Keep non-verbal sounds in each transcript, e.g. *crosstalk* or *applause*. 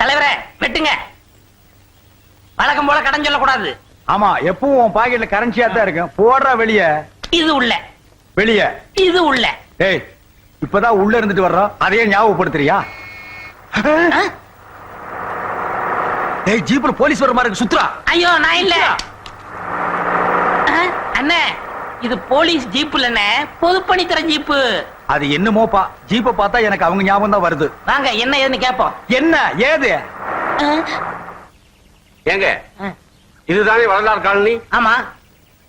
தலைவரே வெட்டுங்க. வழக்கம் போல கடன் சொல்லக்கூடாது. ஆமா எப்பவும் உன் பாக்கெட்ல கரன்சியா தான் இருக்கும். போடுறா வெளிய. இது உள்ள. வெளிய. இது உள்ள. ஏய் இப்பதான் உள்ள இருந்துட்டு வர்றோம். அதையே ஞாபகப்படுத்துறியா? ஏய் ஜீப்ல போலீஸ் வர மாதிரி சுத்ரா ஐயோ நான் இல்ல. அண்ணே இது போலீஸ் ஜீப் இல்லண்ணே பொதுப்பணித்துறை ஜீப்பு. அது என்னமோப்பா ஜீப்பை பார்த்தா எனக்கு அவங்க ஞாபகம் தான் வருது. வாங்க என்ன ஏதுன்னு கேப்போம். என்ன ஏது? ஏங்க இதுதானே வரலாறு காலனி? ஆமா.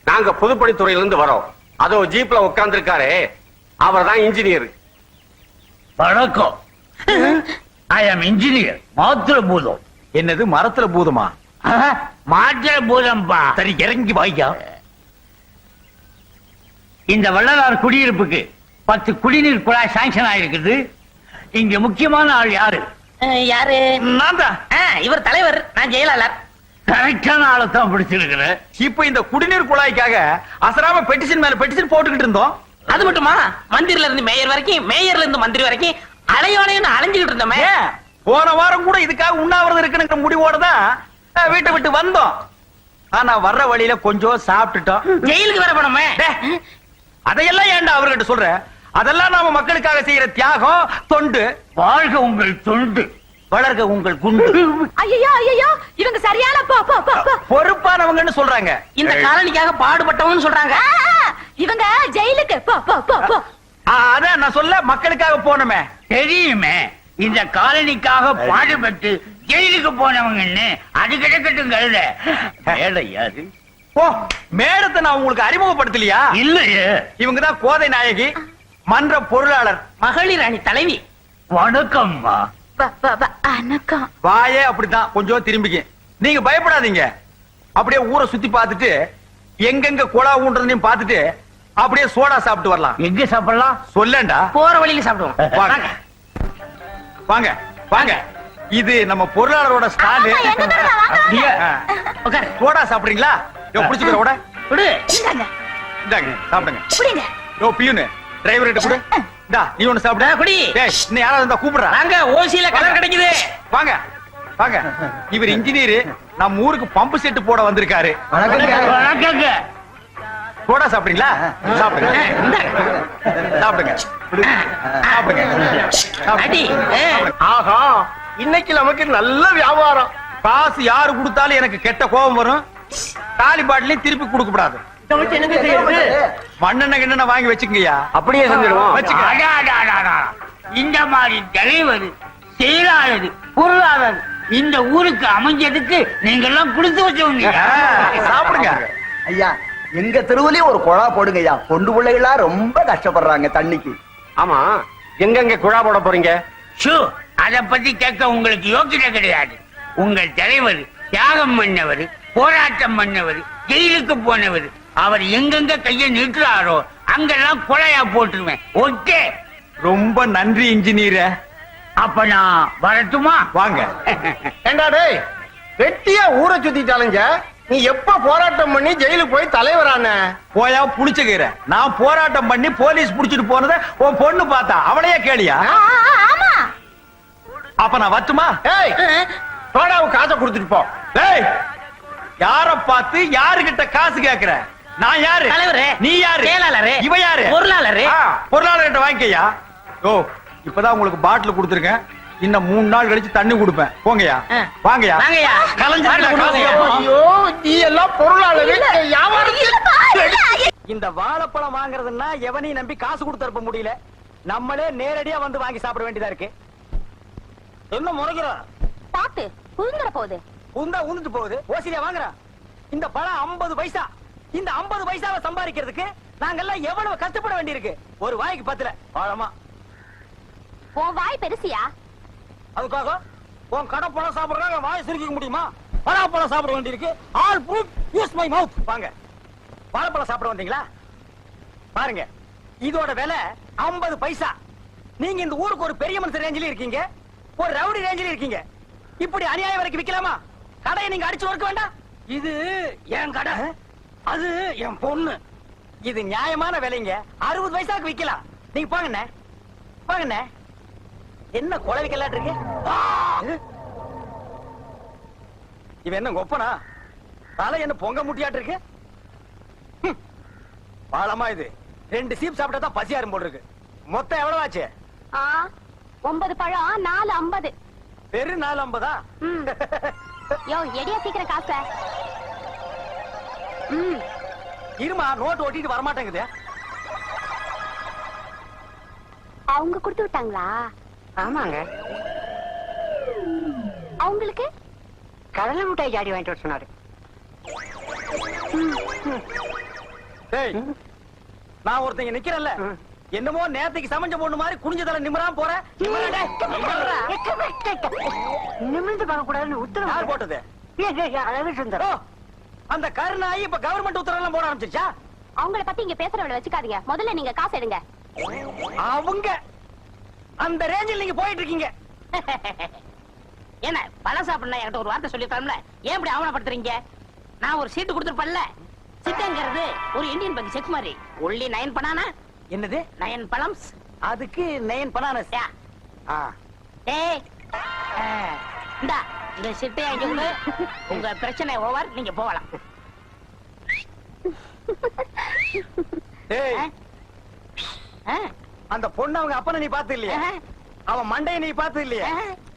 நாங்க பொதுப்பணித்துறையில இருந்து வரோம். அதோ ஜீப்ல உட்கார்ந்து அவர் தான் இன்ஜினியர். வணக்கம். ஐ ஆம் இன்ஜினியர் மாத்திர பூதம் என்னது மரத்துல பூதமா மாத்திர பூதம்பா சரி இறங்கி வாய்க்கா. இந்த வள்ளலார் குடியிருப்புக்கு பத்து குடிநீர் குழாய் சாங்ஷன் ஆயிருக்குது. இங்க முக்கியமான ஆள் யாரு? யாரு? நான் தான் இவர் தலைவர் நான் ஜெயலலிதா கரெக்டான ஆளை தான் பிடிச்சிருக்கிறேன் இப்ப இந்த குடிநீர் குழாய்க்காக அசராம பெட்டிஷன் மேல பெட்டிஷன் போட்டுக்கிட்டு இருந்தோம். அது மட்டுமா? மந்திரில இருந்து மேயர் வரைக்கும் மேயர்ல இருந்து மந்திரி வரைக்கும் அலையோலையும் அலைஞ்சுக்கிட்டு இருந்தோமே. போன வாரம் கூட இதுக்காக உண்ணாவிரதம் இருக்குங்கிற முடிவோட தான் வீட்டை விட்டு வந்தோம். ஆனா வர்ற வழியில கொஞ்சம் சாப்பிட்டுட்டோம். ஜெயிலுக்கு வர போனோமே. அதையெல்லாம் ஏன்டா அவர்கிட்ட சொல்ற? அதெல்லாம் நாம மக்களுக்காக செய்யற தியாகம் தொண்டு. வாழ்க உங்கள் தொண்டு. வளர்க உங்கள் குண்டு. ஐயோ ஐயோ இவங்க சரியான போ போ போ போ. பொறுப்பானவங்கன்னு சொல்றாங்க. இந்த காலனிக்காக பாடுபட்டவன்னு சொல்றாங்க. இவங்க ஜெயிலுக்கு போ போ போ போ. ஆ, அதான் நான் சொல்ல மக்களுக்காக போனோமே. தெரியுமே இந்த காலனிக்காக பாடுபட்டு ஜெயிலுக்கு போனவங்கன்னு அது கிடக்கட்டும் கருத. மேடை யாரு? ஓ மேடத்தை நான் உங்களுக்கு அறிமுகப்படுத்தலையா? இல்லையே. இவங்க தான் கோதை நாயகி. மன்ற பொருளாளர். மகளிர் அணி தலைவி. வணக்கம்மா. வணக்கம். வாயே அப்படித்தான். கொஞ்சம் திரும்பிக்க நீங்க பயப்படாதீங்க. அப்படியே ஊரை சுத்தி பார்த்துட்டு எங்கெங்க குழா ஊன்றதையும் பார்த்துட்டு அப்படியே சோடா சாப்பிட்டு வரலாம். எங்க சாப்பிடலாம்? சொல்லேன்டா. போற வழியில சாப்பிடுவோம். வாங்க. வாங்க. வாங்க. இது நம்ம பொருளாளரோட வாங்க. அப்படியே, சோடா சாப்பிடுறீங்களா? புடிச்சுக்கிற கூட இந்தாங்க சாப்பிடுங்க. புடிங்க. யோ பியூனு. டிரைவர் கிட்ட கொடு. இந்தா நீ ஒண்ணு சாப்பிடு. குடி. இன்னும் யாராவது இருந்தா கூப்பிடுறா. வாங்க ஓசியில கலர் கிடைக்குது. வாங்க வாங்க. இவர் இன்ஜினியர். நம்ம ஊருக்கு பம்பு செட்டு போட வந்திருக்காரு. வணக்கங்க. சோடா சாப்பிடுறீங்களா? சாப்பிடுங்க. சாப்பிடுங்க. சாப்பிடுங்க. ஆஹா இன்னைக்கு நமக்கு நல்ல வியாபாரம். காசு யாரு கொடுத்தாலும் எனக்கு கெட்ட கோபம் வரும். காலி பாட்டிலையும் திருப்பி மண்ணெண்ணெய் கிண்ணெண்ண வாங்கி வச்சுக்கங்கய்யா. அப்படியே அடா. இந்த மாதிரி தலைவர் செயலாளர் பொருளாளர் இந்த ஊருக்கு அமைஞ்சதுக்கு நீங்க எல்லாம் கொடுத்து வச்சவங்க சாப்பிடுங்க. ஐயா எங்க தெருவுலயும் ஒரு குழா போடுங்க ஐயா பொண்டு பிள்ளைகளா ரொம்ப கஷ்டப்படுறாங்க தண்ணிக்கு. ஆமா எங்கெங்க குழா போட போறீங்க? ஷூ அத பத்தி கேட்க உங்களுக்கு யோக்கியதை கிடையாது. உங்கள் தலைவர் தியாகம் பண்ணவர் போராட்டம் பண்ணவர் ஜெயிலுக்கு போனவர் அவர் எங்கெங்க கைய நிறுத்துறாரோ அங்கெல்லாம் கொலையா போட்டுருவேன். ஓகே? ரொம்ப நன்றி இன்ஜினியர். அப்ப நான் வரட்டுமா? வாங்க. *laughs* ஏண்டா டேய் வெட்டியா ஊரை சுத்திட்டாலுங்க நீ எப்ப போராட்டம் பண்ணி ஜெயிலுக்கு போய் தலைவரான போயா புளிச்சகீர நான் போராட்டம் பண்ணி போலீஸ் புடிச்சிட்டு போனத உன் பொண்ணு பார்த்தா. அவளையே கேளியா? ஆ, ஆ, ஆமா. அப்ப நான் வரட்டுமா? ஏய் சோடாவுக்கு காசை கொடுத்துட்டு போ. ஏய் யார பார்த்து யாருகிட்ட காசு கேக்குற? நான் யாரு? தலைவரே. நீ யாரு? செயலாளரு. இவ யாரு? பொருளாளரு. ஆ, பொருளாளர்கிட்ட வாங்கிக்கய்யா ஓ இப்பதான் உங்களுக்கு பாட்டில் கொடுத்துருக்கேன். இன்னும் மூணு நாள் கழிச்சு தண்ணி கொடுப்பேன். கொடுங்க. கேட்பான். ஐயோ நீ எல்லாம் பொருளாளர். இந்த வாழைப்பழம் வாங்குறதுன்னா எவனையும் நம்பி காசு கொடுத்து அனுப்ப முடியல. நம்மளே நேரடியா வந்து வாங்கி சாப்பிட வேண்டியதா இருக்கு. என்ன முறைகிற பாத்து புழுந்துற போகுது. உந்தா உந்துட்டு போகுது. ஓசிலியா வாங்குறா. இந்த பழம் 50 பைசா. இந்த 50 பைசாவை சம்பாதிக்கிறதுக்கு நாங்கெல்லாம் எவ்வளவு கஷ்டப்பட வேண்டியிருக்கு? ஒரு வாய்க்கு பத்துல. ஆழமா உன் வாய் பெருசியா? அதுக்காக உன் கடை பழம் சாப்பிடுறாங்க வாய் சுருக்கிக்க முடியுமா? பழம் சாப்பிட வேண்டியிருக்கு. All proof use my mouth வாங்க. வாழைப்பழம் சாப்பிட வந்தீங்களா? பாருங்க இதோட விலை 50 பைசா. நீங்க இந்த ஊருக்கு ஒரு பெரிய மனுஷன் ரேஞ்சில இருக்கீங்க. ஒரு ரவுடி ரேஞ்சில இருக்கீங்க. இப்படி அநியாயம் வரைக்கும் விக்கலாமா? கடையை நீங்க அடிச்சு வறுக்க வேண்டாம். இது என் கடை. அது என் பொண்ணு. இது நியாயமான விலைங்க. அறுபது பைசாக்கு விக்கலாம். நீங்க போங்கண்ணே. போங்கண்ணே. என்ன கொலை விக்கலாட்டு இருக்கு இவன் என்ன கொப்பனா தலை என்ன பொங்க முட்டியாட்டு இருக்கு. பாலமா இது. ரெண்டு சீப் சாப்பிட்டா தான் பசியாரும் போல் இருக்கு மொத்தம் எவ்வளவு ஆச்சு ஒன்பது பழம் நாலு ஐம்பது. பெரு நாலு ஐம்பதா. யோ எடியா சீக்கிரம் காச. இருமா நோட்டு ஓட்டிட்டு வரமாட்டேங்குது அவங்க கொடுத்து விட்டாங்களா ஆமாங்க அவங்களுக்கு கடலை மிட்டாய் ஜாடி வாங்கிட்டு வர சொன்னாரு நான் ஒருத்தங்க நிக்கிறேன்ல என்னமோ நேத்துக்கு சமைஞ்ச பொண்ணு மாதிரி குனிஞ்ச தலை நிமிராம போற. நிமிர்ந்து பார்க்க கூடாதுன்னு உத்தரவு போட்டது அழகு சுந்தரம் அந்த கருணாயி இப்ப கவர்மெண்ட் உத்தரவு எல்லாம் போட ஆரம்பிச்சிருச்சா? அவங்கள பத்தி இங்க பேசுறவள வச்சுக்காதீங்க. முதல்ல நீங்க காசு எடுங்க. அவங்க. அந்த ரேஞ்சில் நீங்க போயிட்டு இருக்கீங்க *laughs* என்ன பழம் சாப்பிடணும் என்கிட்ட ஒரு வார்த்தை சொல்லிருக்கலாம்ல ஏன் இப்படி அவமானப்படுத்துறீங்க? நான் ஒரு சீட்டு கொடுத்துருப்பேன்ல. சிட்டுங்கிறது ஒரு இந்தியன் பங்கு செக் மாதிரி. ஒல்லி நயன் பனானா என்னது? நயன் பழம்ஸ் அதுக்கு நயன் பனானஸ் யா. இந்தா இந்த சிட்டை அங்க கொடு. உங்க பிரச்சனை ஓவர் நீங்க போகலாம். ஆ? அந்த பொண்ணு அவங்க அப்பனை நீ பார்த்து இல்லையா? அவன் மண்டையை நீ பார்த்து இல்லையா?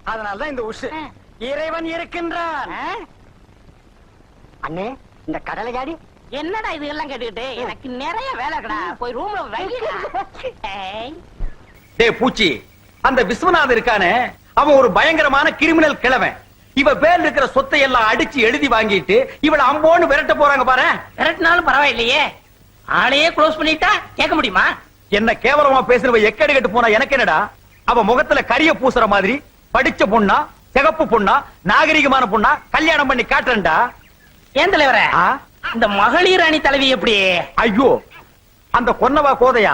அதனாலதான் இந்த உஷு. ஆ. இறைவன் இருக்கின்றான். ஆ? அண்ணே இந்த கடலை ஜாடி என்னடா இது எல்லாம் கேட்டுக்கிட்டு எனக்கு நிறைய வேலை இருக்கடா. போய் ரூம்ல வைக்கடா *laughs* டேய் பூச்சி அந்த விஸ்வநாதன் இருக்கானே? அவன் ஒரு பயங்கரமான கிரிமினல் கிழவன். இவ பேர்ல இருக்கிற சொத்தை எல்லாம் அடிச்சு எழுதி வாங்கிட்டு இவள அம்போன்னு விரட்ட போறாங்க பாரு. விரட்டினாலும் பரவாயில்லையே. ஆளையே க்ளோஸ் பண்ணிட்டா கேட்க முடியுமா? என்ன கேவலமா பேசுறவ எக்கடி கட்டு போனா எனக்கு என்னடா? அவ முகத்துல கரிய பூசுற மாதிரி படிச்ச பொண்ணா சிகப்பு பொண்ணா நாகரிகமான பொண்ணா கல்யாணம் பண்ணி காட்டுறேன்டா. ஏன் தலைவரே? ஆ? இந்த மகளிர் அணி தலைவி எப்படி ஐயோ அந்த கொன்னவா கோதையா.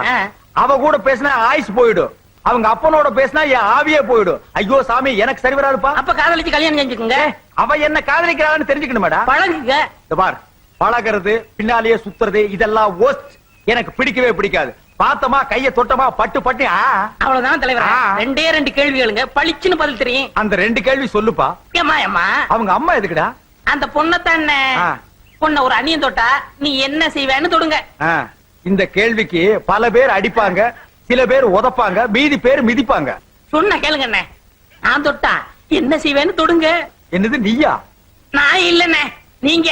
அவ கூட பேசினா ஆயுஸ் போயிடும். அவங்க அப்பனோட பேசினா என் ஆவியே போயிடும். ஐயோ சாமி எனக்கு சரி வராதுப்பா. அப்ப காதலிச்சு கல்யாணம் செஞ்சுக்குங்க அவ என்ன காதலிக்கிறான்னு தெரிஞ்சுக்கணுமேடா? பழகுங்க. இந்த பார் பழகிறது பின்னாலேயே சுத்துறது இதெல்லாம் worst. எனக்கு பிடிக்கவே பிடிக்காது. பார்த்தமா கைய தொட்டமா பட்டு பட்டு. அவ்வளவுதான் தலைவரே. ரெண்டே ரெண்டு கேள்விகளுங்க. பளிச்சுன்னு பதில் தெரியும். அந்த ரெண்டு கேள்வி சொல்லுப்பா. ஏமா ஏமா அவங்க அம்மா எதுக்குடா? அந்த பொண்ணத்தானே. பொண்ண ஒரு அண்ணியம் தொட்டா நீ என்ன செய்வேன்னு தொடுங்க. இந்த கேள்விக்கு பல பேர் அடிப்பாங்க. சில பேர் உதப்பாங்க மீதி பேர் மிதிப்பாங்க. சொன்ன கேளுங்க நான் தொட்டா என்ன செய்வேன்னு தொடுங்க. என்னது நீயா? நான் இல்லண்ணே. நீங்க.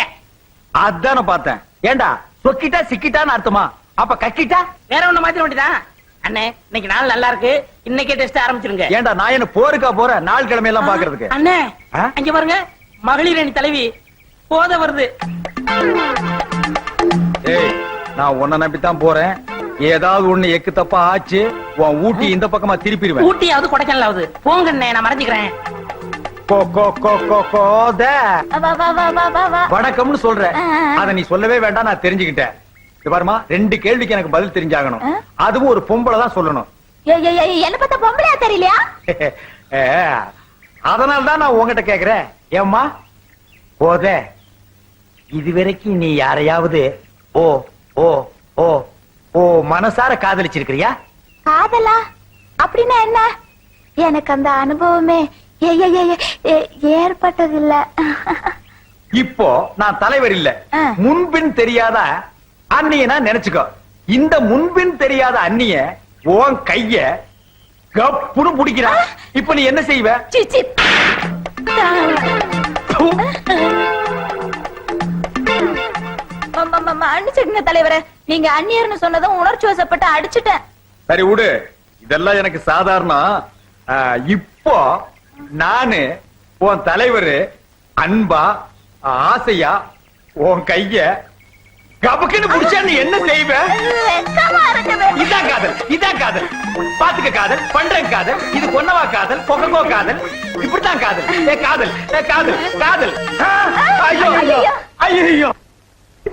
அதான பார்த்தேன். ஏண்டா சொக்கிட்டா சிக்கிட்டான்னு அர்த்தமா? அப்ப கக்கிட்டா? வேற ஒண்ணு மாத்திர வேண்டியதான் அண்ணே இன்னைக்கு நாள் நல்லா இருக்கு. இன்னைக்கே டெஸ்ட் ஆரம்பிச்சிருங்க. ஏண்டா நான் என்ன போருக்கா போற? நாள் கிழமை எல்லாம் பாக்குறதுக்கு அண்ணே? அங்க பாருங்க. மகளிர் அணி தலைவி. போத வருது. ஏய் நான் உன்னை நம்பித்தான் போறேன். ஏதாவது ஒண்ணு எக்கு தப்பா ஆச்சு உன் ஊட்டி இந்த பக்கமா திருப்பிடுவேன். ஊட்டியாவது கொடைக்கானலாவது போங்க நான் மறைஞ்சுக்கிறேன். கோ கோ கோ வணக்கம்னு சொல்ற அத நீ சொல்லவே வேண்டாம் நான் தெரிஞ்சுக்கிட்டேன். பாருமா ரெண்டு கேள்விக்கு எனக்கு பதில் தெரிஞ்சாகணும்? அதுவும் ஒரு பொம்பளை தான் சொல்லணும். என்ன பார்த்தா பொம்பளையா தெரியலையா? *laughs* அதனால தான் நான் உங்ககிட்ட கேக்குறேன். ஏம்மா? போத இதுவரைக்கும் நீ யாரையாவது ஓ ஓ ஓ ஓ மனசார காதலிச்சிருக்கிறியா? காதலா? அப்படின்னா என்ன? எனக்கு அந்த அனுபவமே ஏற்பட்டதில்ல. இப்போ நான் தலைவர் இல்ல. முன்பின் தெரியாத அண்ணியனா நினைச்சுக்கோ. இந்த முன்பின் தெரியாத அண்ணிய உன் கைய கப்புன்னு பிடிக்கிறா. இப்ப நீ என்ன செய்வ. மன்னிச்சிடுங்க தலைவரே. நீங்க அந்நியர்னு சொன்னதும் உணர்ச்சி வசப்பட்டு அடிச்சுட்டேன். சரி விடு. இதெல்லாம் எனக்கு சாதாரணம் இப்போ நானு உன் தலைவர் அன்பா ஆசையா உன் கைய கபக்குன்னு புடிச்சா நீ என்ன செய்வ? வெக்கமா இருக்குது இதான் காதல் இதான் காதல். பாத்துக்க காதல் பண்றேன் காதல் இது பொன்னவா காதல் பொகங்கோ காதல் இப்படித்தான் காதல். ஏ காதல் காதல் காதல். ஐயோ. ஐயோ.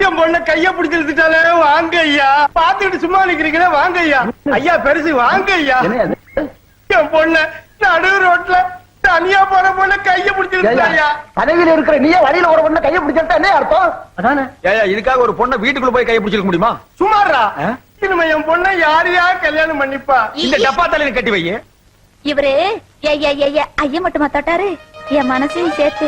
என் பொண்ண கைய பிடிச்சிருச்சுட்டாலே வாங்க ஐயா பாத்துக்கிட்டு சும்மா நிக்கிறீங்களே வாங்க ஐயா ஐயா பெருசு வாங்க ஐயா என் பொண்ண நடு ரோட்ல தனியா போற பொண்ண கைய பிடிச்சிருச்சாயா பதவியில் இருக்கிற நீயே வழியில ஒரு பொண்ணை கையை பிடிச்சிருந்தா என்ன அர்த்தம்? அதானே? ஏயா இதுக்காக ஒரு பொண்ண வீட்டுக்குள்ள போய் கைய பிடிச்சிருக்க முடியுமா? சுமாரா? இனிமே என் பொண்ணை யாரையா கல்யாணம் பண்ணிப்பா? இந்த டப்பா தலையில கட்டி வை இவரு ஏ ஏ ஐய மட்டுமா தொட்டாரு? என் மனசையும் சேர்த்து.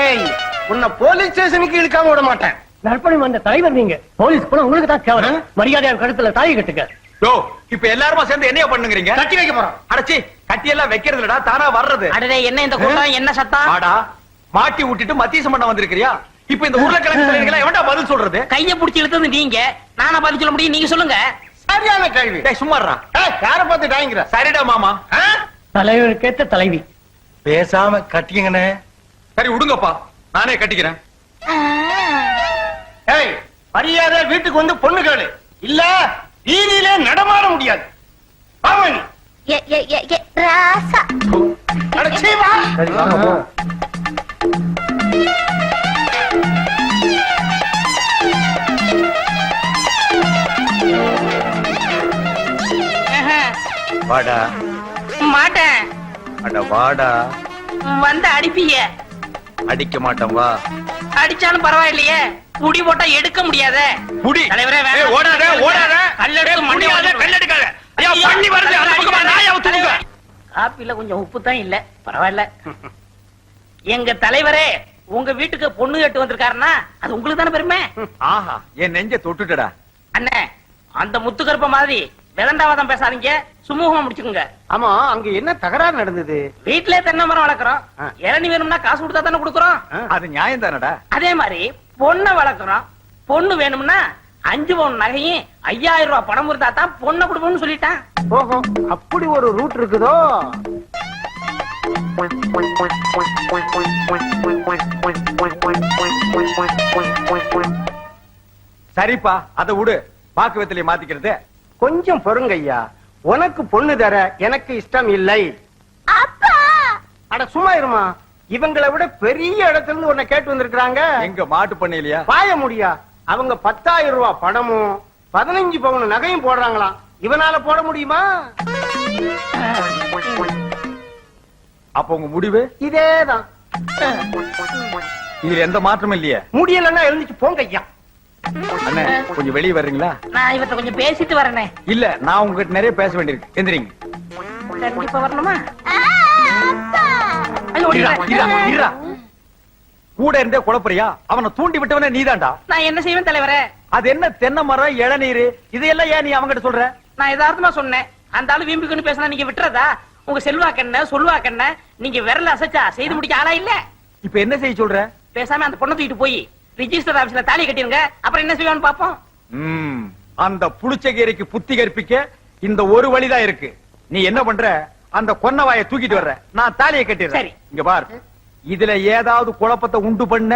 ஏய் உன்னை போலீஸ் ஸ்டேஷனுக்கு இழுக்காம விட மாட்டேன். நற்பணி வந்த தலைவர் நீங்க. போலீஸ் போல உங்களுக்கு தான் கேவலம். மரியாதையா கழுத்துல தாலி கட்டுங்க. யோ இப்ப எல்லாருமா சேர்ந்து என்னைய பண்ணுங்கறீங்க? கட்டி வைக்க போறோம். அடச்சி கட்டி எல்லாம் வைக்கிறது இல்லடா தானா வர்றது. அடடே என்ன இந்த கூட்டம் என்ன சத்தம் ஆடா மாட்டி விட்டுட்டு மத்தியசம் பண்ண வந்திருக்கிறியா? இப்ப இந்த உருளைக்கிழங்கு தலைவர்களா எவன்டா பதில் சொல்றது? கைய புடிச்சு இழுத்தது நீங்க. நானா பதில் சொல்ல முடியும் நீங்க சொல்லுங்க. சரியான கேள்வி. சும்மாறா யாரை பார்த்து டாய்ங்கிற சரிடா மாமா. தலைவருக்கேத்த தலைவி. பேசாம கட்டிக்கங்கண்ணே சரி விடுங்கப்பா. நானே கட்டிக்கிறேன். ஏய் மரியாதை வீட்டுக்கு வந்து பொண்ணு கேளு. இல்ல வீதியிலே நடமாட முடியாது. வாங்க நீ. ஏ ஏ ஏ ஏ ராசா. அட, சீ, வா. ஆஹா, வாடா. மாட்டேன். அட வாடா. வந்து அடிப்பீங்க. அடிக்க மாட்டேன் வா. அடிச்சாலும் பரவாயில்லையே. புடி போட்டா எடுக்க முடியாதே. புடி. தலைவரே, ஓடாத ஓடாத. மண்டையை முடியாத, கல்லெடுக்காத ஐயா பண்ணி வருது அந்த பக்கமா நாயை அவுத்துங்க காப்பில கொஞ்சம் உப்பு தான் இல்ல. பரவாயில்ல. எங்க தலைவரே உங்க வீட்டுக்கு பொண்ணு கேட்டு வந்திருக்காருன்னா அது உங்களுக்கு தானே பெருமை? ஆஹா என் நெஞ்ச தொட்டுட்டடா. அண்ணே அந்த முத்துக்கருப்ப மாதிரி விதண்டாவாதம் பேசாதீங்க. சுமூகமா முடிச்சுக்கோங்க. ஆமா அங்க என்ன தகராறு நடந்தது? வீட்லயே தென்னை மரம் வளர்க்குறோம். இளநி வேணும்னா காசு கொடுத்தா தானே கொடுக்குறோம். அது நியாயம் தானடா? அதே மாதிரி பொண்ணை வளர்க்குறோம். பொண்ணு வேணும்னா அஞ்சு பவுன் நகையும் ஐயாயிரம் ரூபாய் பணம் இருந்தா தான் பொண்ணை கொடுப்போம்னு சொல்லிட்டான். ஓஹோ அப்படி ஒரு ரூட் இருக்குதோ? சரிப்பா அத விடு. பாக்கு வெத்தலையை மாத்திக்கிறது. கொஞ்சம் பொறுங்க ஐயா உனக்கு பொண்ணு தர எனக்கு இஷ்டம் இல்லை. அப்பா! அட சும்மா இருமா. இவங்களை விட பெரிய இடத்துல இருந்து உன்னை கேட்டு வந்திருக்காங்க எங்க மாட்டு பண்ணையிலயா? பாய முடியா. அவங்க பத்தாயிரம் ரூபாய் பணமும் பதினஞ்சு பவுன் நகையும் போடுறாங்களாம். இவனால போட முடியுமா? அப்ப உங்க முடிவு? இதேதான். இதுல எந்த மாற்றமும் இல்லையே. முடியலன்னா எழுந்துச்சு போங்க ஐயா அண்ணே கொஞ்சம் வெளியே வர்றீங்களா? நான் இவர்ட்ட கொஞ்சம் பேசிட்டு வரேனே. இல்ல நான் உங்ககிட்ட நிறைய பேச வேண்டியிருக்கு. எந்திரிங்க. கண்டிப்பா வரணுமா. கூட இருந்தே குழப்பறியா? அவனை தூண்டி விட்டவனே நீதான்டா. நான் என்ன செய்வேன் தலைவரே? அது என்ன தென்னை மரம் இளநீர் இதையெல்லாம் ஏன் நீ அவங்கிட்ட சொல்ற? நான் யதார்த்தமா சொன்னேன். அந்த ஆளு வீம்புக்குன்னு பேசினா நீங்க விட்டுறதா? உங்க செல்வாக்கண்ண சொல்வாக்கண்ண நீங்க விரல அசைச்சா செய்து முடிக்க ஆளா இல்ல? இப்ப என்ன செய்ய சொல்ற? பேசாம அந்த பொண்ணை தூக்கிட்டு போய். ரிஜிஸ்டர் ஆபீஸ்ல தாலி கட்டிருங்க. அப்புறம் என்ன செய்வான்னு பாப்போம் அந்த புளிச்சகீரைக்கு புத்தி கற்பிக்க இந்த ஒரு வழிதான் இருக்கு. நீ என்ன பண்ற? அந்த கொன்னவாயை தூக்கிட்டு வர்ற. நான் தாலியை கட்டிடுறேன். இங்க பார். இதுல ஏதாவது குழப்பத்தை உண்டு பண்ண?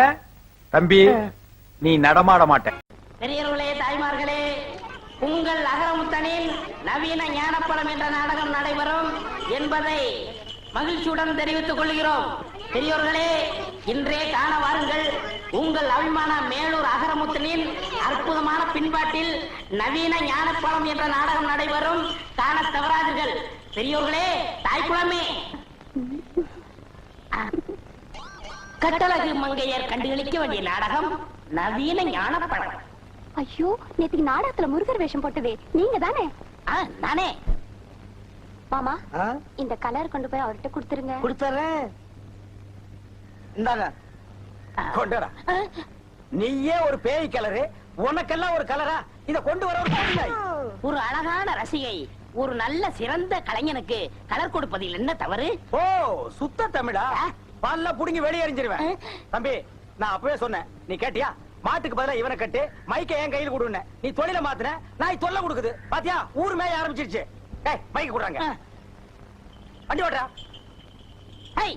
தம்பி நீ நடமாட மாட்ட. பெரியவர்களே தாய்மார்களே உங்கள் அகரமுத்தனில் நவீன ஞானப்படம் என்ற நாடகம் நடைபெறும் என்பதை மகிழ்ச்சியுடன் தெரிவித்துக் கொள்கிறோம். பெரியோர்களே இன்றே காண வாருங்கள். உங்கள் அபிமான மேலூர் அகரமுத்தனின் அற்புதமான பின்பாட்டில் நவீன ஞானப்படம் என்ற நாடகம் நடைபெறும். காண தவறாதீர்கள். பெரியோர்களே தாய்க்குளமே கட்டழகு மங்கையர் கண்டுகளிக்க வேண்டிய நாடகம் நவீன ஞானப்படம் ஐயோ நேத்துக்கு நாடகத்துல முருகர் வேஷம் போட்டதே. நீங்க தானே? நானே. மாமா இந்த கலர் கொண்டு போய் அவர்கிட்ட கொடுத்துருங்க. கொடுத்துறேன் இந்தாங்க. கொண்டுடா. நீயே ஒரு பேய் கலரு உனக்கெல்லாம் ஒரு கலரா? இத கொண்டு வர ஒரு அழகான ரசிகை ஒரு நல்ல சிறந்த கலைஞனுக்கு கலர் கொடுப்பதில் என்ன தவறு? ஓ சுத்த தமிழா? பல்ல புடுங்கி வெளியே எறிஞ்சிருவேன். தம்பி நான் அப்பவே சொன்னேன். நீ கேட்டியா? மாட்டுக்கு பதிலா இவனை கட்டு மைக்க என் கையில் கொடுன நீ தொழில மாத்துன நாய் தொல்லை கொடுக்குது. பாத்தியா? ஊர் மேய ஆரம்பிச்சிருச்சு. ஏய் மைக்கு கொடுறாங்க. வண்டி ஓட்டுறா ஹை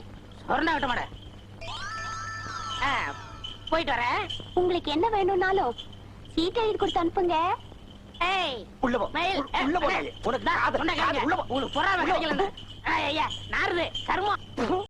சொரண விட்ட மாட போயிட்டு வரேன். உங்களுக்கு என்ன வேணும்னாலும் சீட் எழுதி கொடுத்து அனுப்புங்க. ஏய் உள்ள போ. மயில், உள்ள- போ. உனக்கு கேளுங்க. உள்ள போ. உங்களுக்கு பொறாமை கிடைக்கல ஐயா நாருது கருமம்.